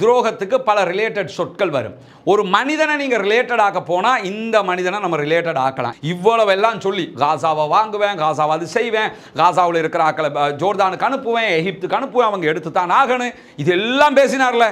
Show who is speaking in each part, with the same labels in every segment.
Speaker 1: துரோகத்துக்கு பல ரிலேட்டட் சொற்கள் வரும். ஒரு மனிதனை நீங்கள் ரிலேட்டட் ஆக்க போனால் இந்த மனிதனை நம்ம ரிலேட்டட் ஆக்கலாம். இவ்வளவு எல்லாம் சொல்லி காசாவை வாங்குவேன் காசாவை அது செய்வேன் காசாவில் இருக்கிற ஆக்களை ஜோர்தானுக்கு அனுப்புவேன் எகிப்துக்கு அனுப்புவேன் அவங்க எடுத்து தான் ஆகணும். இது எல்லாம் பேசினார்ல.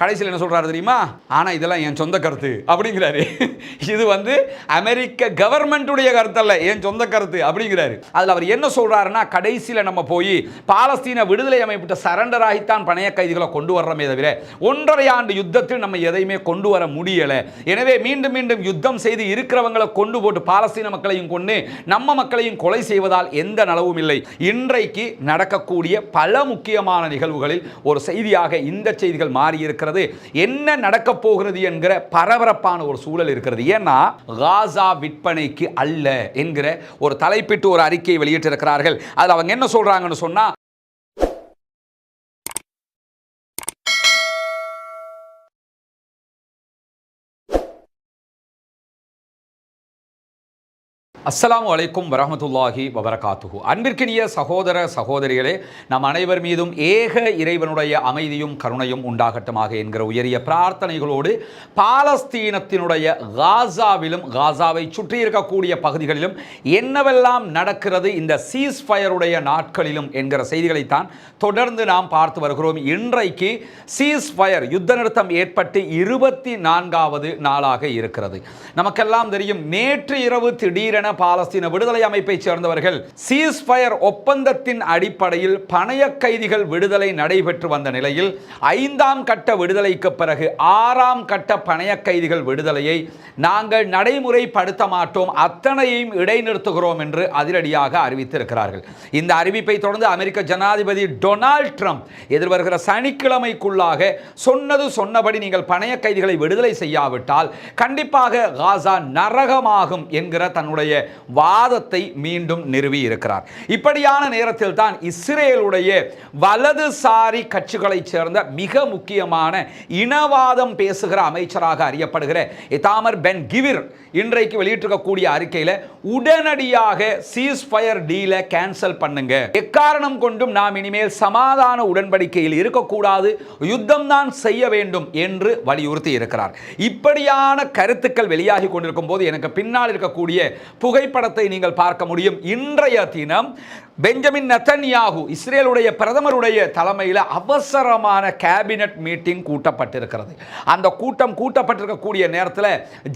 Speaker 1: கடைசியில் என்ன சொல்கிறாரு தெரியுமா? ஆனால் இதெல்லாம் என் சொந்த கருத்து. அப்படிங்கிறாரு. இது வந்து அமெரிக்க கவர்மெண்ட்டுடைய கருத்து அல்ல என் சொந்த கருத்து. அப்படிங்கிறாரு. அதில் அவர் என்ன சொல்கிறாருன்னா கடைசியில் நம்ம போய் பாலஸ்தீன விடுதலை அமைப்பிட்ட சரண்டர் ஆகித்தான் பணைய கைதிகளை கொண்டு வர்றோமே தவிர ஒன்றரை ஆண்டு யுத்தத்தில் நம்ம எதையுமே கொண்டு வர முடியலை. எனவே மீண்டும் மீண்டும் யுத்தம் செய்து இருக்கிறவங்களை கொண்டு போட்டு பாலஸ்தீன மக்களையும் கொண்டு நம்ம மக்களையும் கொலை செய்வதால் எந்த நலவும் இல்லை. இன்றைக்கு நடக்கக்கூடிய பல முக்கியமான நிகழ்வுகளில் ஒரு செய்தியாக இந்த செய்திகள் மாறி நடக்கிறது என்ன நடக்க போகிறது என்கிற பரபரப்பான ஒரு சூழல் இருக்கிறது. ஏன்னா காசா விற்பனைக்கு அல்ல என்கிற ஒரு தலைப்பிட்டு ஒரு அறிக்கையை வெளியிட்டிருக்கிறார்கள். அதில் அவங்க என்ன சொல்றாங்கன்னு சொன்னா அஸ்லாம் அலைக்கும் வரமத்துல்லாஹி வபரகாத்துஹு. அன்பிற்கினிய சகோதர சகோதரிகளே நம் அனைவர் மீதும் ஏக இறைவனுடைய அமைதியும் கருணையும் உண்டாகட்டுமாக என்கிற உயரிய பிரார்த்தனைகளோடு பாலஸ்தீனத்தினுடைய காசாவிலும் காசாவை சுற்றி இருக்கக்கூடிய பகுதிகளிலும் என்னவெல்லாம் நடக்கிறது இந்த சீஸ் ஃபயருடைய நாட்களிலும் என்கிற செய்திகளைத்தான் தொடர்ந்து நாம் பார்த்து வருகிறோம். இன்றைக்கு சீஸ் ஃபயர் யுத்த நிறுத்தம் ஏற்பட்டு இருபத்தி நான்காவது நாளாக இருக்கிறது. நமக்கெல்லாம் தெரியும் நேற்று இரவு திடீரென பாலஸ்தீன விடுதலை அமைப்பைச் சேர்ந்தவர்கள் சீஸ்பயர் ஒப்பந்தத்தின் அடிப்படையில் பணைய கைதிகள் விடுதலை நடைபெற்று வந்த நிலையில் ஐந்தாம் கட்ட விடுதலைக்கு பிறகு ஆறாம் கட்ட பணைய கைதிகள் விடுதலையை நாங்கள் நடைமுறைப்படுத்த மாட்டோம். அத்தனையும் இடைநிறுத்துகிறோம் என்று அதிரடியாக அறிவித்திருக்கிறார்கள். இந்த அறிவிப்பை தொடர்ந்து அமெரிக்க ஜனாதிபதி டொனால்ட் ட்ரம்ப் எதிர்வருகிற சனிக்கிழமைக்குள்ளாக சொன்னது சொன்னபடி நீங்கள் பணைய கைதிகளை விடுதலை செய்யாவிட்டால் கண்டிப்பாக காசா நரகமாகும் என்கிற தன்னுடைய வாதத்தை மீண்டும் நிறுவி இருக்கிறார். இப்படியான நேரத்தில் தான் இஸ்ரேலுடைய வலதுசாரி கட்சிகளைச் சேர்ந்த மிக முக்கியமான இனவாதம் பேசுகிற அமைச்சராக அறியப்படுகிற இதாமர் பென் கிவிர் இன்றைக்கு வெளியிட்டிருக்கக்கூடிய அறிக்கையில் உடனடியாக சீஸ் ஃபயர் டீல கேன்சல் பண்ணுங்க. எக்காரணம் கொண்டும் நாம் இனிமேல் சமாதான உடன்படிக்கையில் இருக்கக்கூடாது யுத்தம் தான் செய்ய வேண்டும் என்று வலியுறுத்தி இருக்கிறார். இப்படியான கருத்துக்கள் வெளியாகி கொண்டிருக்கும் போது எனக்கு பின்னால் இருக்கக்கூடிய புகைப்படத்தை நீங்கள் பார்க்க முடியும். இன்றைய தினம் பெஞ்சமின் நத்தன்யாகு இஸ்ரேலுடைய பிரதமருடைய தலைமையில் அவசரமான கேபினட் மீட்டிங் கூட்டப்பட்டிருக்கிறது. அந்த கூட்டம் கூட்டப்பட்டிருக்கக்கூடிய நேரத்தில்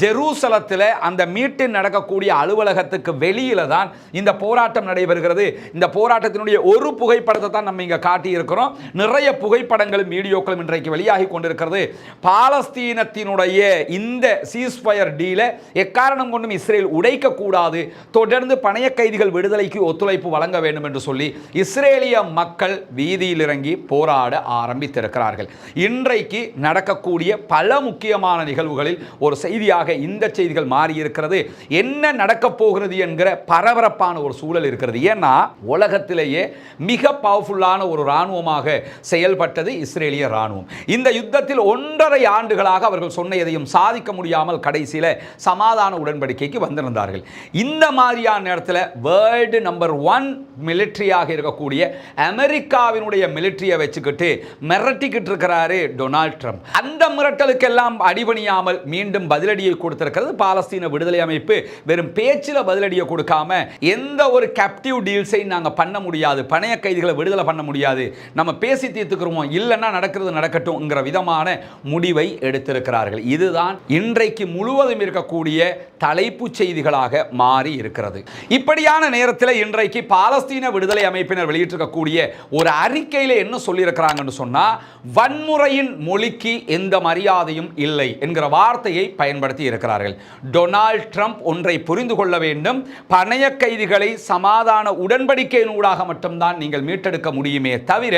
Speaker 1: ஜெருசலத்தில் அந்த மீட்டிங் நடக்கக்கூடிய அலுவலகத்துக்கு வெளியில் தான் இந்த போராட்டம் நடைபெறுகிறது. இந்த போராட்டத்தினுடைய ஒரு புகைப்படத்தை தான் நம்ம இங்கே காட்டியிருக்கிறோம். நிறைய புகைப்படங்களும் வீடியோக்களும் இன்றைக்கு வெளியாகி கொண்டிருக்கிறது. பாலஸ்தீனத்தினுடைய இந்த சீஸ்ஃபயர் டீலை எக்காரணம் கொண்டும் இஸ்ரேல் உடைக்கக்கூடாது. தொடர்ந்து பணைய கைதிகள் விடுதலைக்கு ஒத்துழைப்பு வழங்க வேண்டும். என்று சொல்லி இஸ்ரேலிய மக்கள் வீதியில் இறங்கி போராட ஆரம்பித்திருக்கிறார்கள். இன்றைக்கு நடக்கக்கூடிய பல முக்கியமான நிகழ்வுகளில் ஒரு செய்தியாக இந்த செய்திகள் மாறியிருக்கிறது. என்ன நடக்கப் போகிறது என்கிற பரபரப்பான ஒரு சூழல் இருக்கிறது. ஏன்னா உலகத்திலேயே மிக பவர்ஃபுல்லான ஒரு இராணுவமாக செயல்பட்டது இஸ்ரேலிய இராணுவம். இந்த யுத்தத்தில் ஒன்றரை ஆண்டுகளாக அவர்கள் சொன்ன எதையும் சாதிக்க முடியாமல் கடைசியில் சமாதான உடன்படிக்கைக்கு வந்திருந்தார்கள். இந்த மாதிரியான நேரத்தில் வேர்ல்டு நம்பர் ஒன் மிலிட்ரியாக இருக்கக்கூடிய அமெரிக்காவினுடைய மிலிட்ரியை வச்சுக்கிட்டு மிரட்டிக்கிட்டு இருக்கிறாரு டொனால்ட் ட்ரம்ப். அந்த மிரட்டலுக்கெல்லாம் அடிபணியாமல் மீண்டும் பதிலடியை கொடுத்திருக்கிறது பாலஸ்தீன விடுதலை அமைப்பு. வெறும் பேச்சில் பதிலடியை கொடுக்காம எந்த ஒரு கேப்டிவ் டீல்ஸையும் நாங்கள் பண்ண முடியாது. பணைய கைதிகளை விடுதலை பண்ண முடியாது. நம்ம பேசி தீர்த்துக்கிறோமோ இல்லைன்னா நடக்கிறது நடக்கட்டும்ங்கிற விதமான முடிவை எடுத்திருக்கிறார்கள். இதுதான் இன்றைக்கு முழுவதும் இருக்கக்கூடிய தலைப்புச் செய்திகளாக மாறி இருக்கிறது. இப்படியான நேரத்தில் இன்றைக்கு பாலஸ்தீன் பலஸ்தீன விடுதலை அமைப்பினர் வெளியிட்டிருக்கக்கூடிய ஒரு அறிக்கையில் என்ன சொல்லியிருக்கிறாங்கன்னு சொன்னால் வன்முறையின் மொழிக்கு எந்த மரியாதையும் இல்லை என்கிற வார்த்தையை பயன்படுத்தி இருக்கிறார்கள். டொனால்ட் ட்ரம்ப் ஒன்றை புரிந்து கொள்ள வேண்டும். பணைய கைதிகளை சமாதான உடன்படிக்கையினூடாக மட்டும்தான் நீங்கள் மீட்டெடுக்க முடியுமே தவிர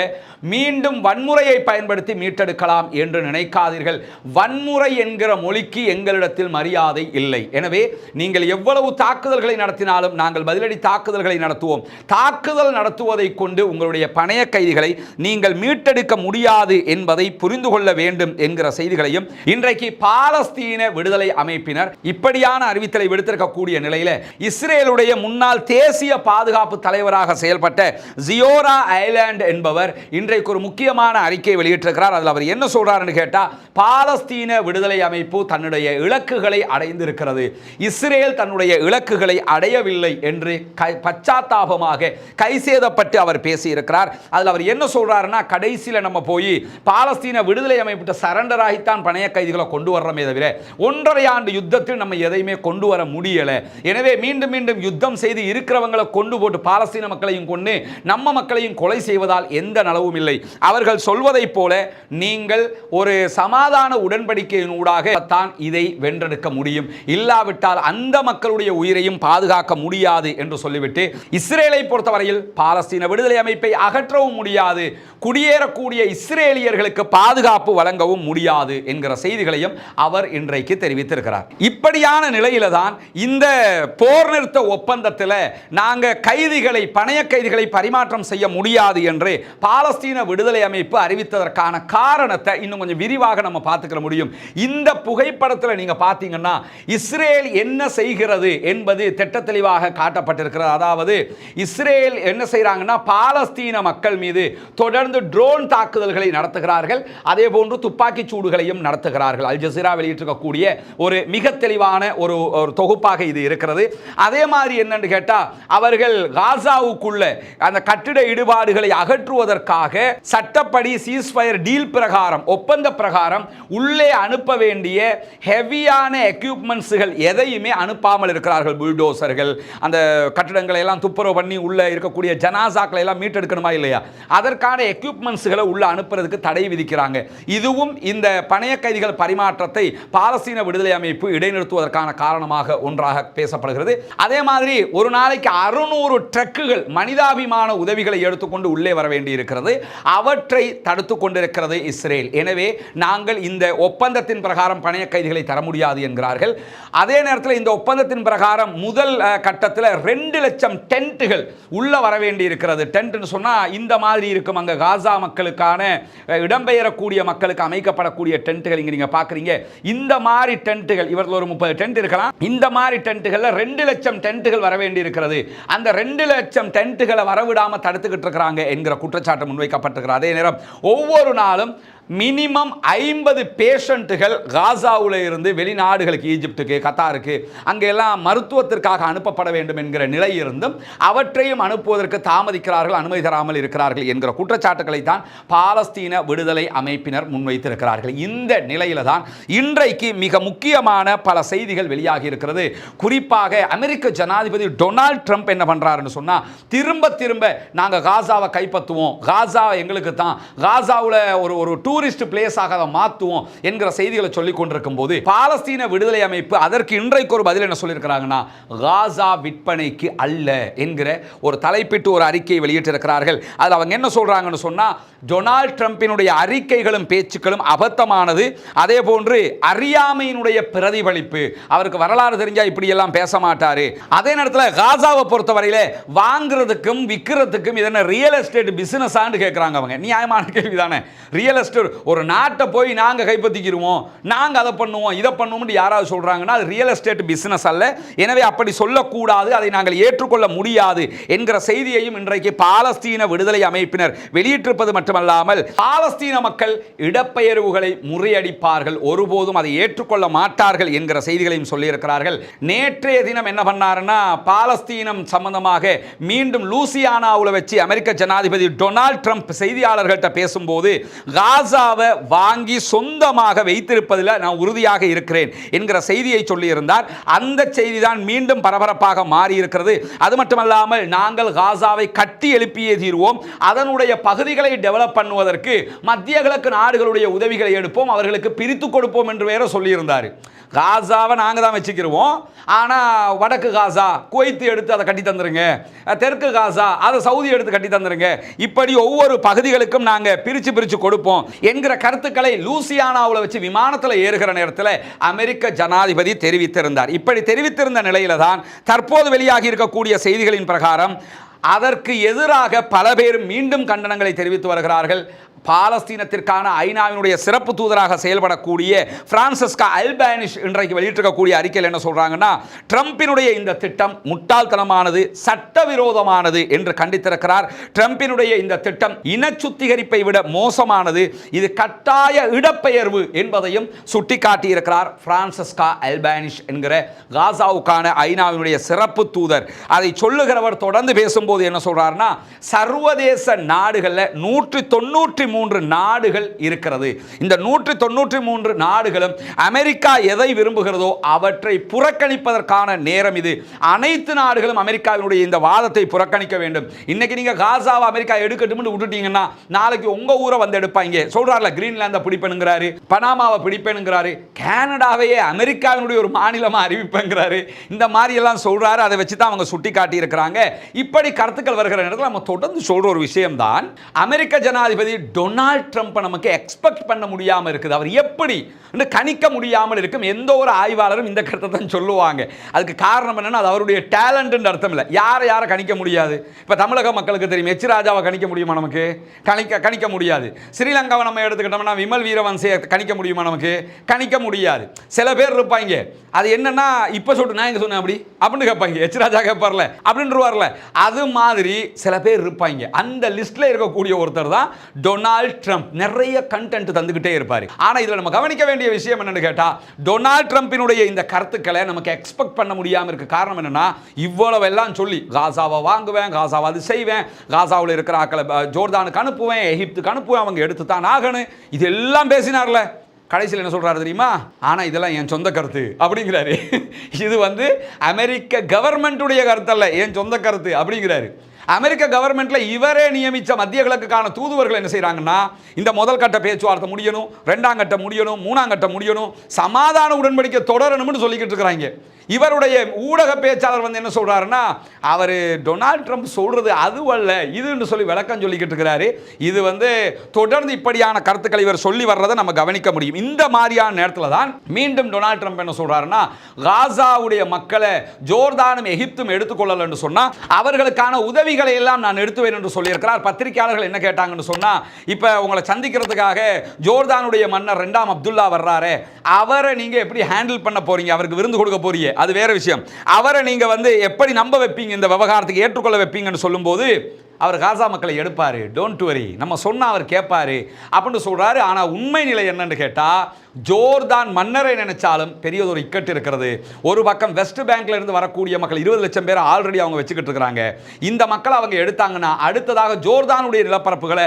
Speaker 1: மீண்டும் வன்முறையை பயன்படுத்தி மீட்டெடுக்கலாம் என்று நினைக்காதீர்கள். வன்முறை என்கிற மொழிக்கு எங்களிடத்தில் மரியாதை இல்லை. எனவே நீங்கள் எவ்வளவு தாக்குதல்களை நடத்தினாலும் நாங்கள் பதிலடி தாக்குதல்களை நடத்துவோம். தாக்குதல் நடத்துவதை கொண்டு உங்களுடைய பணைய கைதிகளை நீங்கள் மீட்டெடுக்க முடியாது என்பதை புரிந்து கொள்ள வேண்டும் என்கிற செய்திகளையும் இன்றைக்கு பாலஸ்தீன விடுதலை அமைப்பினர் இப்படியான அறிவித்தலை விடுத்திருக்கக்கூடிய நிலையில இஸ்ரேலுடைய முன்னாள் தேசிய பாதுகாப்பு தலைவராக செயல்பட்ட ஜியோரா ஐலாண்ட் என்பவர் இன்றைக்கு ஒரு முக்கியமான அறிக்கை வெளியிட்டிருக்கிறார். அதில் அவர் என்ன சொல்றாருன்னு கேட்டால் பாலஸ்தீன விடுதலை அமைப்பு தன்னுடைய இலக்குகளை அடைந்திருக்கிறது. இஸ்ரேல் தன்னுடைய இலக்குகளை அடையவில்லை என்று பச்சாத்தாபமாக கைசேதப்பட்டு அவர் பேசியிருக்கிறார். அதில் அவர் என்ன சொல்கிறாருன்னா கடைசியில் நம்ம போய் பாலஸ்தீன விடுதலை அமைப்பிட்ட சரண்டர் ஆகித்தான் பணைய கைதிகளை கொண்டு வர்றோமே தவிர ஒன்றரை ஆண்டு யுத்தத்தில் நம்ம எதையுமே கொண்டு வர முடியலை. எனவே மீண்டும் மீண்டும் யுத்தம் செய்து இருக்கிறவங்களை கொண்டு போட்டு பாலஸ்தீன மக்களையும் கொண்டு நம்ம மக்களையும் கொலை செய்வதால் எந்த நலவும் இல்லை. அவர்கள் சொல்வதைப் போல நீங்கள் ஒரு சமாதான உடன்படிக்கையினூடாக தான் இதை வென்றெடுக்க முடியும். இல்லாவிட்டால் அந்த மக்களுடைய உயிரையும் பாதுகாக்க முடியாது என்று சொல்லிவிட்டு இஸ்ரேலை பொறுத்தவரையில் பாலஸ்தீன விடுதலை அமைப்பை அகற்றவும் முடியாது. குடியேறக்கூடிய இஸ்ரேலியர்களுக்கு பாதுகாப்பு வழங்கவும் முடியாது என்கிற செய்திகளையும் அவர் இன்றைக்கு தெரிவித்திருக்கிறார். இப்படியான நிலையில தான் இந்த போர் நிறுத்த ஒப்பந்தத்தில் நாங்கள் கைதிகளை பணைய கைதிகளை பரிமாற்றம் செய்ய முடியாது என்று பாலஸ்தீன விடுதலை அமைப்பு அறிவித்ததற்கான காரணத்தை இன்னும் கொஞ்சம் விரிவாக நம்ம பார்த்துக்கிற முடியும். இந்த புகைப்படத்தில் நீங்க பார்த்தீங்கன்னா இஸ்ரேல் என்ன செய்கிறது என்பது திட்ட தெளிவாக காட்டப்பட்டிருக்கிறது. அதாவது இஸ்ரேல் என்ன செய்கிறாங்கன்னா பாலஸ்தீன மக்கள் மீது தொடர்ந்து ட்ரோன் தாக்குதல்களை நடத்துகிறார்கள். அதே போன்று துப்பாக்கி சூடுகளையும் நடத்துகிறார்கள். அல் ஜசீரா வெளியிட்டிருக்கக்கூடிய ஒரு மிக தெளிவான ஒரு ஒரு தொகுப்பாக இது இருக்கிறது. அதே மாதிரி என்னன்னு கேட்டால் அவர்கள் காசாவுக்குள்ள அந்த கட்டிட இடுபாடுகளை அகற்றுவதற்காக சட்டப்படி சீஸ்ஃபயர் டீல் பிரகாரம் ஒப்பந்த பிரகாரம் உள்ளே அனுப்ப வேண்டிய ஹெவியான எக்யூப்மெண்ட்ஸுகள் எதையுமே அனுப்பாமல் இருக்கிறார்கள் புல்டோசர்கள் அந்த கட்டிடங்களை எல்லாம் துப்புரவு பண்ணி உள்ளே இருக்கக்கூடிய ஜனாசாக்களை எல்லாம் மீட்டெடுக்கணுமா இல்லையா? அதற்கான எக்யூப்மெண்ட்ஸுகளை உள்ளே அனுப்புறதுக்கு தடை விதிக்கிறாங்க. இதுவும் இந்த பணைய கைதிகள் பரிமாற்றத்தை பாலஸ்தீன விடுதலை அமைப்பு இடைநிறுத்துவதற்கான காரணமாக ஒன்றாக பேசப்படுகிறது. அதே மாதிரி ஒரு நாளைக்கு அறுநூறு ட்ரக்குகள் மனிதாபிமான உதவிகளை எடுத்துக்கொண்டு உள்ளே வர வேண்டி இருக்கிறது அவற்றை தடுத்து கொண்டிருக்கிறது இஸ்ரேல். எனவே நாங்கள் இந்த ஒப்பந்தத்தின் பிரகாரம் பணைய கைதிகளை தர முடியாது என்கிறார்கள். அதே நேரத்தில் இந்த ஒப்பந்தத்தின் பிரகாரம் முதல் கட்டத்தில் ரெண்டு லட்சம் டென்ட்டுகள் உள்ளே வர வேண்டி இருக்கிறது டென்ட்னு சொன்னால் இந்த மாதிரி இருக்கும் அங்கே காசா மக்களுக்கான இடம்பெயரக்கூடிய மக்களுக்கு அமைக்கப்படக்கூடிய டென்ட்டுகள் இங்கே நீங்கள் பார்க்குறீங்க இந்த மாதிரி டென்ட்டுகள் இவர்கள் ஒரு முப்பது டென்ட் இருக்கலாம். இந்த மாதிரி டென்ட்டுகளில் ரெண்டு லட்சம் டென்ட்டுகள் வர வேண்டி இருக்கிறது அந்த ரெண்டு லட்சம் டென்ட்டுகளை வரவிடாமல் தடுத்துக்கிட்டு இருக்கிறாங்க என்கிற குற்றச்சாட்டு முன்வைக்கப்பட்டிருக்கிறது. அதே நேரம் ஒவ்வொரு நாளும் மினிமம் ஐம்பது பேஷண்ட்டுகள் காசாவில் இருந்து வெளிநாடுகளுக்கு ஈஜிப்டுக்கு கத்தாருக்கு அங்கே எல்லாம் மருத்துவத்திற்காக அனுப்பப்பட வேண்டும் என்கிற நிலை இருந்தும் அவற்றையும் அனுப்புவதற்கு தாமதிக்கிறார்கள் அனுமதி தராமல் இருக்கிறார்கள் என்கிற குற்றச்சாட்டுகளை தான் பாலஸ்தீன விடுதலை அமைப்பினர் முன்வைத்திருக்கிறார்கள். இந்த நிலையில தான் இன்றைக்கு மிக முக்கியமான பல செய்திகள் வெளியாகி இருக்கிறது. குறிப்பாக அமெரிக்க ஜனாதிபதி டொனால்ட் ட்ரம்ப் என்ன பண்ணுறாருன்னு சொன்னால் திரும்ப திரும்ப நாங்கள் காசாவை கைப்பற்றுவோம். காசா எங்களுக்கு தான் காசாவில் ஒரு ஒரு டூ டூரிஸ்ட் பிளேஸாக அதை மாற்றுவோம் என்கிற செய்திகளை சொல்லிக் கொண்டிருக்கும் போது பாலஸ்தீன விடுதலை அமைப்பு அதற்கு இன்றைக்கு ஒரு பதில் என்ன சொல்லியிருக்கிறாங்கன்னா காசா விற்பனைக்கு அல்ல என்கிற ஒரு தலைப்பிட்டு ஒரு அறிக்கையை வெளியிட்டிருக்கிறார்கள். அதில் அவங்க என்ன சொல்கிறாங்கன்னு சொன்னா டொனால்ட் ட்ரம்பினுடைய அறிக்கைகளும் பேச்சுக்களும் அபத்தமானது. அதே போன்று அறியாமையினுடைய பிரதிபலிப்பு. அவருக்கு வரலாறு தெரிஞ்சா இப்படியெல்லாம் பேச மாட்டாரு. அதே நேரத்தில் காசாவை பொறுத்தவரையில வாங்குறதுக்கும் விற்கிறதுக்கும் இது என்ன ரியல் எஸ்டேட் பிசினஸ் ஆண்டு கேட்குறாங்க அவங்க. நியாயமான கேள்வி தானே ரியல் எஸ்டேட் ஒரு ஒரு நாட்டை போய் நாங்கள் கைப்பற்றிக்கிடுவோம் நாங்கள் அதை பண்ணுவோம் இதை பண்ணுவோம்னு யாராவது சொல்கிறாங்கன்னா அது ரியல் எஸ்டேட் பிஸ்னஸ் அல்ல. எனவே அப்படி சொல்லக்கூடாது அதை நாங்கள் ஏற்றுக்கொள்ள முடியாது என்கிற செய்தியையும் இன்றைக்கு பாலஸ்தீன விடுதலை அமைப்பினர் வெளியிட்டிருப்பது மட்டுமல்லாமல் பாலஸ்தீன மக்கள் இடப்பெயர்வுகளை முறியடிப்பார்கள். ஒருபோதும் அதை ஏற்றுக்கொள்ள மாட்டார்கள் என்கிற செய்திகளையும் சொல்லியிருக்கிறார்கள். நேற்றைய தினம் என்ன பண்ணாருன்னா பாலஸ்தீனம் சம்பந்தமாக மீண்டும் லூசியானாவில் வச்சு அமெரிக்க ஜனாதிபதி டொனால்ட் ட்ரம்ப் செய்தியாளர்கள்ட்ட பேசும்போது காசாவை வாங்கி சொந்தமாக வைத்திருப்பதில் நான் உறுதியாக இருக்கிறேன் என்கிற செய்தியை சொல்லியிருந்தார். அந்த செய்தி தான் மீண்டும் பரபரப்பாக மாறி இருக்கிறது அது மட்டுமல்லாமல் நாங்கள் காசாவை கட்டி எழுப்பியே தீர்வோம். அதனுடைய பகுதிகளை டெவலப் பண்ணுவதற்கு மத்திய கிழக்கு நாடுகளுடைய உதவிகளை எடுப்போம். அவர்களுக்கு பிரித்து கொடுப்போம் என்று வேற சொல்லியிருந்தார். காசாவை நாங்கள் தான் வச்சுக்கிருவோம். ஆனால் வடக்கு காசா குவைத்து எடுத்து அதை கட்டி தந்துருங்க. தெற்கு காசா அதை சவுதி எடுத்து கட்டி தந்துருங்க. இப்படி ஒவ்வொரு பகுதிகளுக்கும் நாங்கள் பிரித்து பிரித்து கொடுப்போம். என்கிற கருத்துக்களை லூசியானாவில் வச்சு விமானத்தில் ஏறுகிற நேரத்தில் அமெரிக்க ஜனாதிபதி தெரிவித்திருந்தார். இப்படி தெரிவித்திருந்த நிலையில தான் தற்போது வெளியாகி இருக்கக்கூடிய செய்திகளின் பிரகாரம் அதற்கு எதிராக பல பேர் மீண்டும் கண்டனங்களை தெரிவித்து வருகிறார்கள். பாலஸ்தீனத்திற்கான ஐநாவினுடைய சிறப்பு தூதராக செயல்படக்கூடிய பிரான்சிஸ்கா அல்பானிஷ் இன்றைக்கு வெளியிட்டிருக்கக்கூடிய அறிக்கையில் என்ன சொல்றாங்கன்னா ட்ரம்பினுடைய இந்த திட்டம் முட்டாள்தனமானது சட்டவிரோதமானது என்று கண்டித்திருக்கிறார். ட்ரம்பினுடைய இந்த திட்டம் இன சுத்திகரிப்பை விட மோசமானது இது கட்டாய இடப்பெயர்வு என்பதையும் சுட்டிக்காட்டியிருக்கிறார் பிரான்சிஸ்கா அல்பானிஷ் என்கிற காசாவுக்கான ஐநாவினுடைய சிறப்பு தூதர். அதை சொல்லுகிறவர் தொடர்ந்து பேசும்போது என்ன சொல்றாருன்னா சர்வதேச நாடுகளில் நூற்றி தொண்ணூற்றி மூன்று நாடுகள் இருக்கிறது. இந்த நூற்றி தொண்ணூற்றி மூன்று நாடுகளும் அமெரிக்கா எதை விரும்புகிறதோ அவற்றை புறக்கணிப்பதற்கான நேரம் இது. அனைத்து நாடுகளும் அமெரிக்காவினுடைய இந்த வாதத்தை புறக்கணிக்க வேண்டும். இன்னைக்கு நீங்க காசாவை அமெரிக்கா எடுக்கட்டும்னு விட்டுட்டீங்கன்னா நாளைக்கு உங்க ஊரை வந்து எடுப்பாங்க. சொல்றாருல கிரீன்லாந்தை பிடிப்பேனுங்கிறாரு பனாமாவை பிடிப்பேனுங்கிறாரு கனடாவையே அமெரிக்காவினுடைய ஒரு மாநிலமா அறிவிப்பேங்கிறாரு. இந்த மாதிரி எல்லாம் சொல்றாரு. அதை வச்சு தான் அவங்க சுட்டி காட்டி இருக்கிறாங்க இப்படி கருத்துக்கள் வருகிற நேரத்தில் நம்ம தொடர்ந்து சொல்ற ஒரு விஷயம்தான் அமெரிக்க ஜனாதிபதி டொனால்ட் ட்ரம்ப்பை நமக்கு எக்ஸ்பெக்ட் பண்ண முடியாமல் இருக்குது. அவர் எப்படி கணிக்க முடியாமல் இருக்கும்? எந்த ஒரு ஆய்வாளரும் இந்த கருத்தை தான் சொல்லுவாங்க. அதுக்கு காரணம் என்னென்னா அது அவருடைய டேலண்ட்னு அர்த்தம் இல்லை. யாரை யாரை கணிக்க முடியாது? இப்போ தமிழக மக்களுக்கு தெரியும். எச் ராஜாவை கணிக்க முடியுமா நமக்கு? கணிக்க கணிக்க முடியாது. ஸ்ரீலங்காவை நம்ம எடுத்துக்கிட்டோம்னா விமல் வீரவன்சையை கணிக்க முடியுமா நமக்கு? கணிக்க முடியாது. சில பேர் இருப்பாங்க அது என்னன்னா இப்போ சொல்லிட்டு நான் எங்க சொன்னேன் அப்படி? அப்படின்னு கேட்பாங்க எச் ராஜா கேட்பார்ல. அப்படின்றவார்ல. அது மாதிரி சில பேர் இருப்பாங்க அந்த லிஸ்ட்டில் இருக்கக்கூடிய ஒருத்தர் தான் டொனால்ட் ட்ரம்ப். நிறைய கண்டென்ட் தந்துகிட்டே இருப்பார். ஆனால் இதில் நம்ம கவனிக்க வேண்டிய விஷயம் என்னென்னு கேட்டால் டொனால்ட் ட்ரம்ப்பினுடைய இந்த கருத்துக்களை நமக்கு எக்ஸ்பெக்ட் பண்ண முடியாமல் இருக்க காரணம் என்னென்னா இவ்வளவு எல்லாம் சொல்லி காசாவை வாங்குவேன் காசாவை அது செய்வேன் காசாவில் இருக்கிற ஆக்களை ஜோர்தானுக்கு அனுப்புவேன் எகிப்துக்கு அனுப்புவேன் அவங்க எடுத்து தான் ஆகணும். இது எல்லாம் பேசினார்ல. கடைசியில் என்ன சொல்கிறாரு தெரியுமா? ஆனால் இதெல்லாம் என் சொந்த கருத்து அப்படிங்கிறாரு. இது வந்து அமெரிக்க கவர்மெண்ட்டுடைய கருத்தல்ல என் சொந்த கருத்து அப்படிங்கிறாரு. அமெரிக்க கவர்மெண்ட்ல இவரே நியமித்த மத்திய கிழக்குக்கான தூதுவர்கள் என்ன செய்கிறாங்கன்னா இந்த முதல் கட்ட பேச்சுவார்த்தை முடியணும் ரெண்டாம் கட்ட முடியணும் மூணாம் கட்ட முடியணும் சமாதான உடன்படிக்கை தொடரணும்னு சொல்லிக்கிட்டு இருக்கிறாங்க. இவருடைய ஊடக பேச்சாளர் வந்து என்ன சொல்றாருன்னா அவர் டொனால்ட் ட்ரம்ப் சொல்றது அதுவல்ல இதுன்னு சொல்லி விளக்கம் சொல்லிக்கிட்டு இருக்கிறாரு. இது வந்து தொடர்ந்து இப்படியான கருத்துக்களை இவர் சொல்லி வர்றதை நம்ம கவனிக்க முடியும். இந்த மாதிரியான நேரத்தில் தான் மீண்டும் டொனால்ட் ட்ரம்ப் என்ன சொல்றாருன்னா காசாவுடைய மக்களை ஜோர்தானும் எகிப்தும் எடுத்துக்கொள்ளலன்னு சொன்னா அவர்களுக்கான உதவி உதவிகளை எல்லாம் நான் எடுத்துவேன் என்று சொல்லியிருக்கிறார். பத்திரிகையாளர்கள் என்ன கேட்டாங்கன்னு சொன்னால் இப்போ உங்களை சந்திக்கிறதுக்காக ஜோர்தானுடைய மன்னர் ரெண்டாம் அப்துல்லா வர்றாரு அவரை நீங்கள் எப்படி ஹேண்டில் பண்ண போகிறீங்க அவருக்கு விருந்து கொடுக்க போறீங்க அது வேற விஷயம். அவரை நீங்கள் வந்து எப்படி நம்ப வைப்பீங்க? இந்த விவகாரத்துக்கு ஏற்றுக்கொள்ள வைப்பீங்கன்னு சொல்லும்போது அவர் காசா மக்களை எடுப்பார். டோன்ட் வரி நம்ம சொன்னால் அவர் கேட்பார் அப்படின்னு சொல்கிறாரு ஆனால் உண்மை நிலை என்னன்னு கேட்டால் ஜோர்தான் மன்னரை நினைச்சாலும் பெரியதொரு இக்கட்டு இருக்கிறது. ஒரு பக்கம் வெஸ்ட் பேங்க்ல இருந்து வரக்கூடிய மக்கள் இருபது லட்சம் பேர் ஆல்ரெடி அவங்க வச்சுக்கிட்டு இருக்கிறாங்க. இந்த மக்களை அவங்க எடுத்தாங்கன்னா அடுத்ததாக ஜோர்தானுடைய நிலப்பரப்புகளை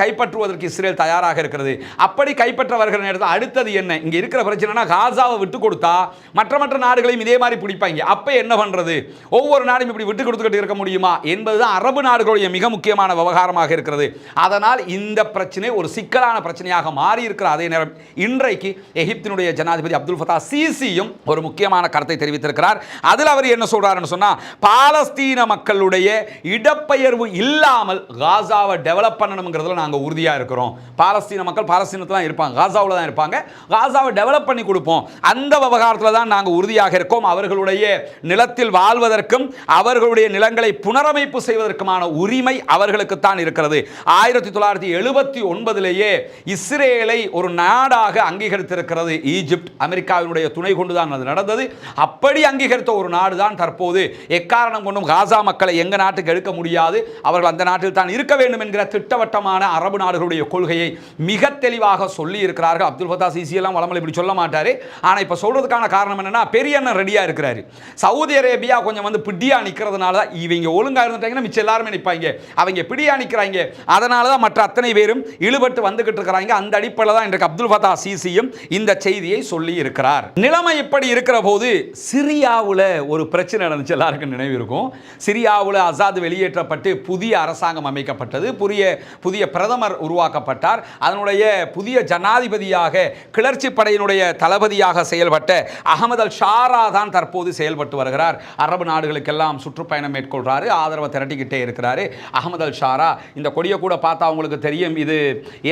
Speaker 1: கைப்பற்றுவதற்கு இஸ்ரேல் தயாராக இருக்கிறது. அப்படி கைப்பற்ற வருகிற நேரத்தில் அடுத்தது என்ன? இங்கே இருக்கிற பிரச்சனைனா காசாவை விட்டு கொடுத்தா மற்ற மற்ற நாடுகளையும் இதே மாதிரி பிடிப்பாங்க. அப்போ என்ன பண்ணுறது ஒவ்வொரு நாடும் இப்படி விட்டு கொடுத்துக்கிட்டு இருக்க முடியுமா? என்பதுதான் அரபு நாடுகளுடைய மிக முக்கியமான விவகாரமாக இருக்கிறது. அதனால் இந்த பிரச்சனை ஒரு சிக்கலான பிரச்சனையாக மாறி இருக்கிற அதே நேரம் இன்றைக்கு இன்றைக்கு எகிப்தினுடைய ஜனாதிபதி அப்துல் ஃபதா சிசியும் ஒரு முக்கியமான கருத்தை தெரிவித்திருக்கிறார். அதில் அவர் என்ன சொல்றாருன்னு சொன்னா பாலஸ்தீன மக்களுடைய இடப்பெயர்வு இல்லாமல் காசாவை டெவலப் பண்ணணுங்கிறதுல நாங்கள் உறுதியாக இருக்கிறோம். பாலஸ்தீன மக்கள் பாலஸ்தீனத்தில் தான் இருப்பாங்க. காசாவில் தான் இருப்பாங்க. காசாவை டெவலப் பண்ணி கொடுப்போம். அந்த விவகாரத்தில் தான் நாங்கள் உறுதியாக இருக்கோம். அவர்களுடைய நிலத்தில் வாழ்வதற்கும் அவர்களுடைய நிலங்களை புனரமைப்பு செய்வதற்குமான உரிமை அவர்களுக்குத்தான் இருக்கிறது. ஆயிரத்தி தொள்ளாயிரத்தி எழுபத்தி ஒன்பதிலேயே இஸ்ரேலை ஒரு நாடாக அங்கே அங்கீகரித்திருக்கிறது. ஈஜிப்ட் அமெரிக்காவினுடைய துணை கொண்டுதான் அது நடந்தது. அப்படி அங்கீகரித்த ஒரு நாடு தான் தற்போது. எக்காரணம் கொண்டும் காசா மக்களை எங்க நாட்டுக்கு எடுக்க முடியாது. அவர்கள் அந்த நாட்டில் தான் இருக்க வேண்டும் என்கிற திட்டவட்டமான அரபு நாடுகளுடைய கொள்கையை மிக தெளிவாக சொல்லி இருக்கிறார்கள் அப்துல் ஃபத்தா சிசி எல்லாம் வளமல் இப்படி சொல்ல மாட்டார். ஆனா இப்ப சொல்றதுக்கான காரணம் என்னன்னா பெரிய அண்ணன் ரெடியா இருக்கிறாரு. சவுதி அரேபியா கொஞ்சம் வந்து பிடியா நிக்கிறதுனால தான் இவங்க ஒழுங்கா இருந்துட்டாங்கன்னா மிச்சம் எல்லாருமே நிற்பாங்க அவங்க பிடியா நிற்கிறாங்க அதனால தான் மற்ற அத்தனை பேரும் இழுபட்டு வந்துகிட்டு இருக்கிறாங்க. அந்த அடிப்படையில் தான் இன்றைக்கு அப்துல் ஃபத்தா சிசியும் இந்த செய்தியை சொல்லி இருக்கிறார். நிலைமை இப்படி இருக்கிற போது சிரியாவில் ஒரு பிரச்சனை நடந்துச்சு எல்லாருக்கும் நினைவு இருக்கும். சிரியாவில் அசாத் வெளியேற்றப்பட்டு புதிய அரசாங்கம் அமைக்கப்பட்டது புதிய புதிய பிரதமர் உருவாக்கப்பட்டார். அதனுடைய புதிய ஜனாதிபதியாக கிளர்ச்சி படையினுடைய தளபதியாக செயல்பட்ட அகமது அல் ஷாரா தான் தற்போது செயல்பட்டு வருகிறார். அரபு நாடுகளுக்கெல்லாம் சுற்றுப்பயணம் மேற்கொள்கிறாரு ஆதரவை திரட்டிக்கிட்டே இருக்கிறாரு அகமது அல் ஷாரா. இந்த கொடியை கூட பார்த்தா உங்களுக்கு தெரியும் இது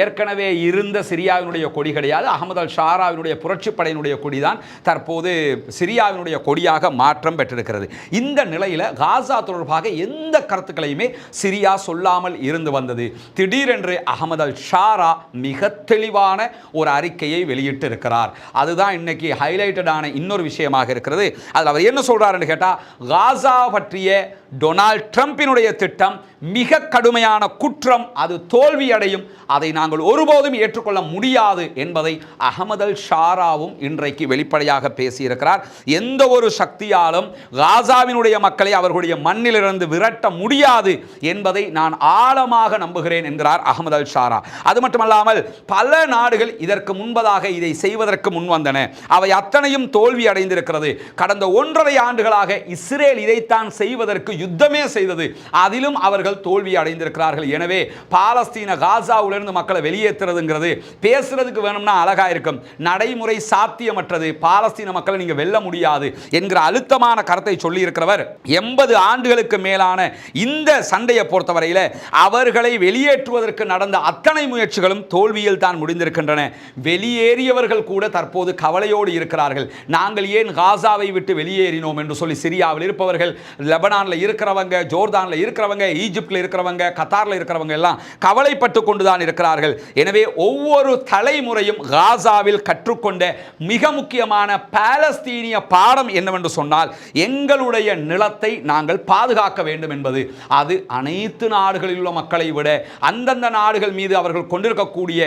Speaker 1: ஏற்கனவே இருந்த சிரியாவினுடைய கொடி கிடையாது அகமது முதல் ஷாராவினுடைய புரட்சிப்படையினுடைய கொடி தான் தற்போது சிரியாவினுடைய கொடியாக மாற்றம் பெற்றிருக்கிறது. இந்த நிலையில் காசா தொடர்பாக எந்த கருத்துக்களையுமே சிரியா சொல்லாமல் இருந்து வந்தது. திடீரென்று அகமது அல் ஷாரா மிக தெளிவான ஒரு அறிக்கையை வெளியிட்டு இருக்கிறார் அதுதான் இன்னைக்கு ஹைலைட்டடான இன்னொரு விஷயமாக இருக்கிறது. அதில் அவர் என்ன சொல்றாருன்னு கேட்டால் காசா பற்றிய டொனால்ட் ட்ரம்பினுடைய திட்டம் மிக கடுமையான குற்றம் அது தோல்வியடையும். அதை நாங்கள் ஒருபோதும் ஏற்றுக்கொள்ள முடியாது என்பதை அகமது அல் ஷாராவும் இன்றைக்கு வெளிப்படையாக பேசியிருக்கிறார். எந்த ஒரு சக்தியாலும் காசாவினுடைய மக்களை அவர்களுடைய மண்ணிலிருந்து விரட்ட முடியாது என்பதை நான் ஆழமாக நம்புகிறேன் என்கிறார் அகமது அல் ஷாரா. அது மட்டுமல்லாமல் பல நாடுகள் இதற்கு முன்பதாக இதை செய்வதற்கு முன் வந்தன. அவை அத்தனையும் தோல்வி அடைந்திருக்கிறது கடந்த ஒன்றரை ஆண்டுகளாக இஸ்ரேல் இதைத்தான் செய்வதற்கு யுத்தமே செய்தது. அதிலும் அவர்கள் தோல்வி அடைந்திருக்கிறார்கள். எனவே பாலஸ்தீன காசாவிலிருந்து மக்களை வெளியேற்றுறதுங்கிறது பேசுறதுக்கு வேணும்னா அழகா இருக்கும். நடைமுறை சாத்தியமற்றது. பாலஸ்தீன மக்களை நீங்க வெல்ல முடியாது என்கிற அழுத்தமான கருத்தை சொல்லி இருக்கிறவர் எண்பது ஆண்டுகளுக்கு மேலான இந்த சண்டையை பொறுத்தவரையில் அவர்களை வெளியேற்றுவதற்கு நடந்த அத்தனை முயற்சிகளும் தோல்வியில் தான் முடிந்திருக்கின்றன. வெளியேறியவர்கள் கூட தற்போது கவலையோடு இருக்கிறார்கள். நாங்கள் ஏன் காசாவை விட்டு வெளியேறினோம் என்று சொல்லி சிரியாவில் இருப்பவர்கள் லெபனானில் இருக்கிறவங்க ஜோர்தானில் இருக்கிறவங்க ஈஜிப்டில் இருக்கிறவங்க கத்தாரில் இருக்கிறவங்க எல்லாம் கவலைப்பட்டு கொண்டுதான் இருக்கிறார்கள். எனவே ஒவ்வொரு தலைமுறையும் காசாவில் கற்றுக்கொண்ட மிக முக்கியமான பாலஸ்தீனிய பாடம் என்னவென்று சொன்னால் எங்களுடைய நிலத்தை நாங்கள் பாதுகாக்க வேண்டும் என்பது. அது அனைத்து நாடுகளில் உள்ள மக்களை விட அந்தந்த நாடுகள் மீது அவர்கள் கொண்டிருக்கக்கூடிய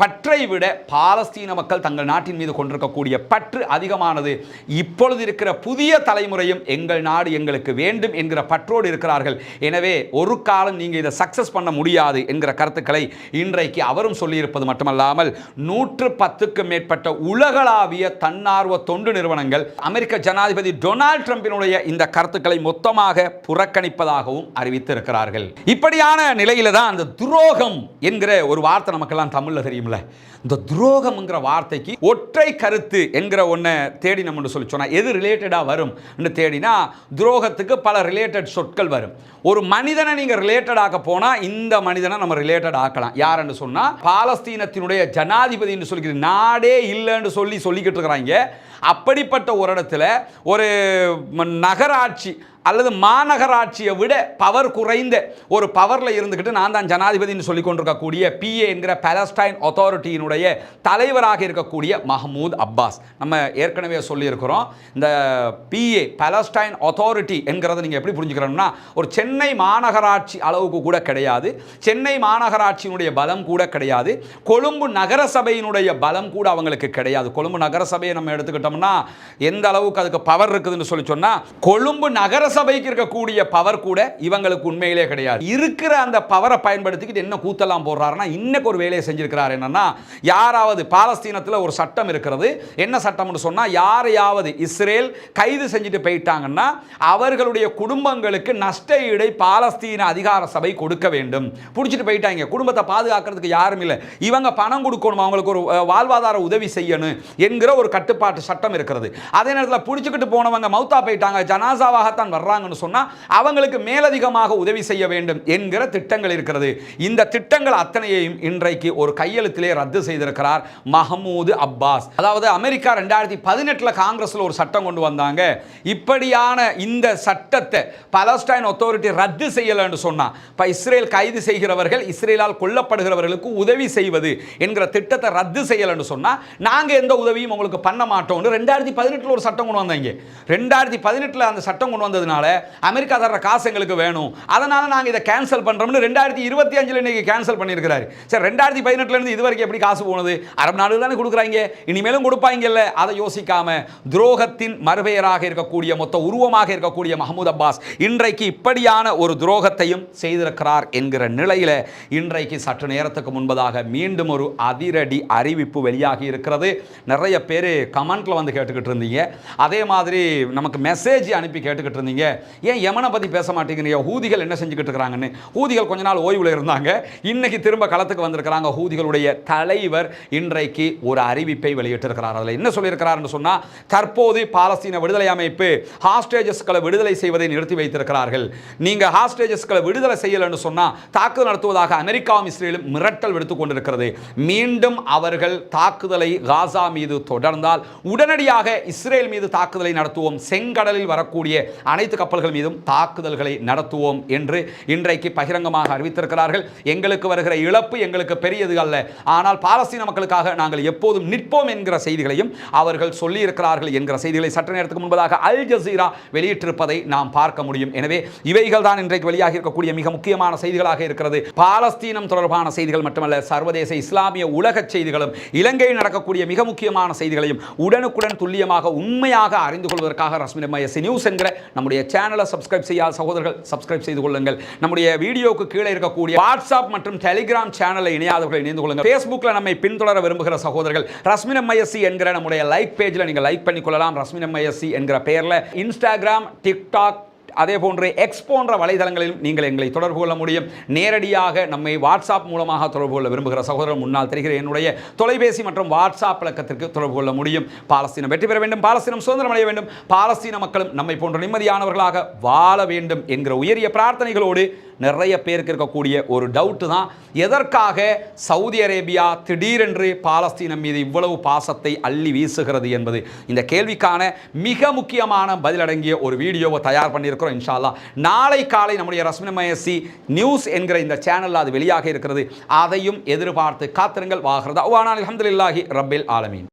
Speaker 1: பற்றை விட பாலஸ்தீன மக்கள் தங்கள் நாட்டின் மீது கொண்டிருக்கக்கூடிய பற்று அதிகமானது. இப்பொழுது இருக்கிற புதிய தலைமுறையும் எங்கள் நாடு எங்களுக்கு வேண்டும் என்கிற பற்றோடு இருக்கிறார்கள். எனவே ஒரு காலம் நீங்கள் இதை சக்சஸ் பண்ண முடியாது என்கிற கருத்துக்களை இன்றைக்கு அவரும் சொல்லியிருப்பது மட்டுமல்லாமல் நூற்று பத்துக்கு மேற்பட்ட உலகளாவிய தன்னார்வ தொண்டு நிறுவனங்கள் அமெரிக்க ஜனாதிபதி டொனால்ட் ட்ரம்பினுடைய இந்த கருத்துக்களை மொத்தமாக புறக்கணிப்பதாகவும் அறிவித்திருக்கிறார்கள். இப்படியான நிலையில தான் அந்த துரோகம் என்கிற ஒரு வார்த்தை நமக்கெல்லாம் தமிழ்ல தெரியும்ல. இந்த துரோகம்ங்கிற வார்த்தைக்கு ஒற்றை கருத்து என்கிற ஒன்றை தேடி நம்ம சொல்லி சொன்னால் எது ரிலேட்டடாக வரும் தேடினா துரோகத்துக்கு பல ரிலேட்டட் சொற்கள் வரும். ஒரு மனிதனை நீங்கள் ரிலேட்டட் ஆக்க போனால் இந்த மனிதனை நம்ம ரிலேட்டட் ஆக்கலாம். யாருன்னு சொன்னால் பாலஸ்தீனத்தினுடைய ஜனாதிபதின்னு சொல்லி நாடே இல்லைன்னு சொல்லி சொல்லிக்கிட்டு இருக்கிறாங்க. அப்படிப்பட்ட ஒரு இடத்துல ஒரு நகராட்சி அல்லது மாநகராட்சியை விட பவர் குறைந்த ஒரு பவரில் இருந்துக்கிட்டு நான் தான் ஜனாதிபதினு சொல்லி கொண்டிருக்கக்கூடிய பிஏ என்கிற பாலஸ்டைன் அத்தாரிட்டியினுடைய தலைவராக இருக்கக்கூடிய மஹமூத் அப்பாஸ். நம்ம ஏற்கனவே சொல்லியிருக்கிறோம் இந்த பிஏ பாலஸ்டைன் அத்தாரிட்டி என்கிறத நீங்கள் எப்படி புரிஞ்சுக்கிறோம்னா ஒரு சென்னை மாநகராட்சி அளவுக்கு கூட கிடையாது சென்னை மாநகராட்சியினுடைய பலம் கூட கிடையாது கொழும்பு நகரசபையினுடைய பலம் கூட அவங்களுக்கு கிடையாது. கொழும்பு நகரசபையை நம்ம எடுத்துக்கிட்டோம்னா எந்த அளவுக்கு அதுக்கு பவர் இருக்குதுன்னு சொல்லி சொன்னால் கொழும்பு நகர சபைக்கு இருக்கக்கூடிய பவர் கூட இவங்களுக்கு உண்மையிலே கிடையாது. இருக்கிற அந்த பவரை பயன்படுத்திக்கிட்டு என்ன கூத்தெல்லாம் போடுறாருன்னா இன்னைக்கு ஒரு வேலையை செஞ்சிருக்கிறார் என்னன்னா யாராவது பாலஸ்தீனத்தில் ஒரு சட்டம் இருக்கிறது. என்ன சட்டம்னு சொன்னா யாரையாவது இஸ்ரேல் கைது செஞ்சுட்டு போயிட்டாங்கன்னா அவர்களுடைய குடும்பங்களுக்கு நஷ்ட ஈடை பாலஸ்தீன அதிகார சபை கொடுக்க வேண்டும். பிடிச்சிட்டு போயிட்டாங்க. குடும்பத்தை பாதுகாக்கிறதுக்கு யாரும் இல்லை. இவங்க பணம் கொடுக்கணும் அவங்களுக்கு ஒரு வாழ்வாதார உதவி செய்யணும் என்கிற ஒரு கட்டுப்பாட்டு சட்டம் இருக்கிறது. அதே நேரத்தில் பிடிச்சிக்கிட்டு போனவங்க மௌத்தா போயிட்டாங்க. ஜனாசாவாகத்தான் வர்றாங்கன்னு சொன்னா அவங்களுக்கு மேலதிகமாக உதவி செய்ய வேண்டும் என்கிற திட்டங்கள் இருக்கிறது. இந்த திட்டங்கள் அத்தனையையும் இன்றைக்கு ஒரு கையெழுத்திலே ரத்து செய்திருக்கிறார் மஹமூது அப்பாஸ். அதாவது அமெரிக்கா ரெண்டாயிரத்தி பதினெட்டில் காங்கிரஸில் ஒரு சட்டம் கொண்டு வந்தாங்க. இப்படியான இந்த சட்டத்தை பலஸ்டைன் அத்தாரிட்டி ரத்து செய்யலைன்னு சொன்னா இப்போ இஸ்ரேல் கைது செய்கிறவர்கள் இஸ்ரேலால் கொல்லப்படுகிறவர்களுக்கு உதவி செய்வது என்கிற திட்டத்தை ரத்து செய்யலைன்னு சொன்னா நாங்க எந்த உதவியும் உங்களுக்கு பண்ண மாட்டோம்னு ரெண்டாயிரத்தி பதினெட்டில் ஒரு சட்டம் கொண்டு வந்தாங்க. ரெண்டாயிரத்தி பதினெட்டுல அந்த சட்டம் கொண்டு வந்தது இருக்கிறதுனால அமெரிக்கா தர்ற காசு எங்களுக்கு வேணும். அதனால் நாங்கள் இதை கேன்சல் பண்ணுறோம்னு ரெண்டாயிரத்தி இருபத்தி அஞ்சில் இன்றைக்கி கேன்சல் பண்ணியிருக்கிறாரு. சரி ரெண்டாயிரத்தி பதினெட்டுலேருந்து இது வரைக்கும் எப்படி காசு போனது? அரபு நாடுகள் தானே கொடுக்குறாங்க. இனிமேலும் கொடுப்பாங்கல்ல. அதை யோசிக்காமல் துரோகத்தின் மறுபெயராக இருக்கக்கூடிய மொத்த உருவமாக இருக்கக்கூடிய மஹமூத் அப்பாஸ் இன்றைக்கு இப்படியான ஒரு துரோகத்தையும் செய்திருக்கிறார் என்கிற நிலையில் இன்றைக்கு சற்று நேரத்துக்கு முன்பதாக மீண்டும் ஒரு அதிரடி அறிவிப்பு வெளியாகி இருக்கிறது. நிறைய பேர் கமெண்ட்டில் வந்து கேட்டுக்கிட்டு இருந்தீங்க. அதே மாதிரி நமக்கு மெசேஜ் அனுப்பி கேட்டுக்கிட்டு இருந்தீங்க. பேசுறீங்க? ஏன் யமனை பற்றி பேச மாட்டேங்கிறீங்க? ஹூதிகள் என்ன செஞ்சுக்கிட்டு இருக்கிறாங்கன்னு? ஹூதிகள் கொஞ்ச நாள் ஓய்வில் இருந்தாங்க. இன்னைக்கு திரும்ப களத்துக்கு வந்திருக்கிறாங்க ஹூதிகளுடைய தலைவர். இன்றைக்கு ஒரு அறிவிப்பை வெளியிட்டிருக்கிறார். அதில் என்ன சொல்லியிருக்கிறார்னு சொன்னால் தற்போது பாலஸ்தீன விடுதலை அமைப்பு ஹாஸ்டேஜஸ்களை விடுதலை செய்வதை நிறுத்தி வைத்திருக்கிறார்கள். நீங்கள் ஹாஸ்டேஜஸ்களை விடுதலை செய்யலைன்னு சொன்னால் தாக்குதல் நடத்துவதாக அமெரிக்காவும் இஸ்ரேலும் மிரட்டல் விடுத்துக் கொண்டிருக்கிறது. மீண்டும் அவர்கள் தாக்குதலை காசா மீது தொடர்ந்தால் உடனடியாக இஸ்ரேல் மீது தாக்குதலை நடத்துவோம். செங்கடலில் வரக்கூடிய அனைத்து அனைத்து கப்பல்கள் மீதும் தாக்குதல்களை நடத்துவோம் என்று இன்றைக்கு பகிரங்கமாக அறிவித்திருக்கிறார்கள். எங்களுக்கு வருகிற இழப்பு எங்களுக்கு பெரியது அல்ல. ஆனால் பாலஸ்தீன மக்களுக்காக நாங்கள் எப்போதும் நிற்போம் என்கிற செய்திகளையும் அவர்கள் சொல்லியிருக்கிறார்கள் என்கிற செய்திகளை சற்று நேரத்துக்கு முன்பதாக அல் ஜசீரா வெளியிட்டிருப்பதை நாம் பார்க்க முடியும். எனவே இவைகள் தான் இன்றைக்கு வெளியாகி இருக்கக்கூடிய மிக முக்கியமான செய்திகளாக இருக்கிறது. பாலஸ்தீனம் தொடர்பான செய்திகள் மட்டுமல்ல சர்வதேச இஸ்லாமிய உலக செய்திகளும் இலங்கையில் நடக்கக்கூடிய மிக முக்கியமான செய்திகளையும் உடனுக்குடன் துல்லியமாக உண்மையாக அறிந்து கொள்வதற்காக ரஸ்மின் எம்ஐஎஸ் நியூஸ் என்கிற நம்முடைய சேனலை சப்ஸ்கிரைப் செய்யாத சகோதரர்கள் சப்ஸ்கிரைப் செய்து கொள்ளுங்கள். நம்முடைய வீடியோவுக்கு கீழே இருக்கக்கூடிய வாட்ஸ்அப் மற்றும் டெலிகிராம் சேனலை இணையாதவர்கள் இணைந்து கொள்ளுங்கள். ஃபேஸ்புக்கில் நம்மை பின்தொடர விரும்புகிற சகோதரர்கள் ரஸ்மின் எம்ஐஎஸ்சி என்கிற நம்முடைய லைக் பேஜில் நீங்கள் லைக் பண்ணிக்கொள்ளலாம். ரஸ்மின் எம்ஐஎஸ்சி என்கிற பெயரில் இன்ஸ்டாகிராம் டிக்டாக் அதே போன்று எக்ஸ் போன்ற வலைதளங்களிலும் நீங்கள் எங்களை தொடர்பு கொள்ள முடியும். நேரடியாக நம்மை வாட்ஸ்அப் மூலமாக தொடர்பு கொள்ள விரும்புகிற சகோதரர் முன்னால் தெரிகிற என்னுடைய தொலைபேசி மற்றும் வாட்ஸ்அப் இலக்கத்திற்கு தொடர்பு கொள்ள முடியும். பாலஸ்தீனம் வெற்றி பெற வேண்டும். பாலஸ்தீனம் சுதந்திரம் அடைய வேண்டும். பாலஸ்தீன மக்களும் நம்மை போன்ற நிம்மதியானவர்களாக வாழ வேண்டும் என்கிற உயரிய பிரார்த்தனைகளோடு நிறைய பேருக்கு இருக்கக்கூடிய ஒரு டவுட்டு தான். எதற்காக சவுதி அரேபியா திடீரென்று பாலஸ்தீனம் மீது இவ்வளவு பாசத்தை அள்ளி வீசுகிறது என்பது? இந்த கேள்விக்கான மிக முக்கியமான பதிலடங்கிய ஒரு வீடியோவை தயார் பண்ணியிருக்கிறோம் இன்ஷால்லா நாளை காலை நம்முடைய ரஸ்மினமயசி நியூஸ் என்கிற இந்த சேனலில் அது வெளியாக இருக்கிறது. அதையும் எதிர்பார்த்து காத்திருங்கள். வாகிறதா அவ்வானால் அலமதுல்லாஹி ரபில் ஆலமீன்.